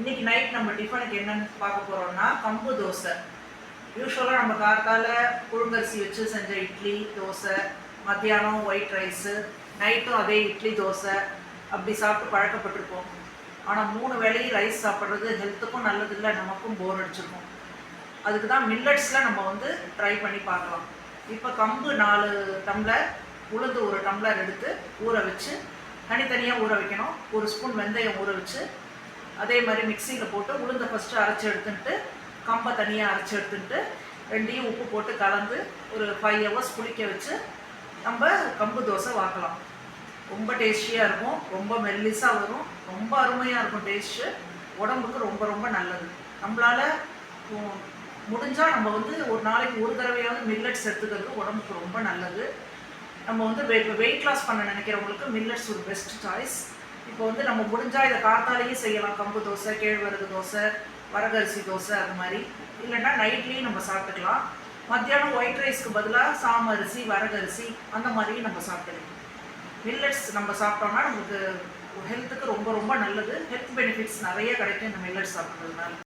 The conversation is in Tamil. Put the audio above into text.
இன்னைக்கு நைட் நம்ம டிஃபனுக்கு என்னன்னு பார்க்க போறோம்னா கம்பு தோசை. யூஸ்வலாக நம்ம கார்த்தால புழுங்கரிசி வச்சு செஞ்ச இட்லி தோசை மத்தியானம் ஒயிட் ரைஸு நைட்டும் அதே இட்லி தோசை. அப்படி சாப்பிட்டு பழக்கப்பட்டிருப்போம். ஆனால் மூணு வேளையும் ரைஸ் சாப்பிட்றது ஹெல்த்துக்கும் நல்லதில்லை நமக்கும் போர் அடிச்சிருக்கும். அதுக்கு தான் மில்லட்ஸில் நம்ம வந்து ட்ரை பண்ணி பார்க்கலாம். இப்போ கம்பு நாலு டம்ளர் உளுந்து ஒரு டம்ளர் எடுத்து ஊற வச்சு தனித்தனியாக ஊற வைக்கணும். ஒரு ஸ்பூன் வெந்தயம் ஊற வச்சு அதே மாதிரி மிக்சியில் போட்டு உளுந்தை ஃபஸ்ட்டு அரைச்சி எடுத்துட்டு கம்பை தனியாக அரைச்சி எடுத்துட்டு ரெண்டையும் உப்பு போட்டு கலந்து ஒரு ஃபைவ் ஹவர்ஸ் புளிக்க வச்சு நம்ம கம்பு தோசை வாக்கலாம். ரொம்ப டேஸ்டியாக இருக்கும் ரொம்ப மெல்லிஸாக வரும் ரொம்ப அருமையாக இருக்கும் டேஸ்ட்டு உடம்புக்கு ரொம்ப ரொம்ப நல்லது. நம்மளால் முடிஞ்சால் நம்ம வந்து ஒரு நாளைக்கு ஒரு தடவையாவது மில்லட்ஸ் எடுத்துக்கிறது உடம்புக்கு ரொம்ப நல்லது. நம்ம வந்து வெயிட் வெயிட் லாஸ் பண்ண நினைக்கிறவங்களுக்கு மில்லட்ஸ் ஒரு பெஸ்ட் சாய்ஸ் இப்போ வந்து நம்ம முடிஞ்சால் இதை காத்தாலேயும் செய்யலாம். கம்பு தோசை கேழ்வரகு தோசை வரகரிசி தோசை அது மாதிரி. இல்லைன்னா நைட்லேயும் நம்ம சாப்பிட்டுக்கலாம். மத்தியானம் ஒயிட் ரைஸ்க்கு பதிலாக சாமரிசி வரகரிசி அந்த மாதிரியும் நம்ம சாப்பிட்டுக்கலாம். மில்லட்ஸ் நம்ம சாப்பிட்டோம்னா நமக்கு ஹெல்த்துக்கு ரொம்ப ரொம்ப நல்லது. ஹெல்த் பெனிஃபிட்ஸ் நிறைய கிடைக்கும் இந்த மில்லட்ஸ் சாப்பிட்றதுனால.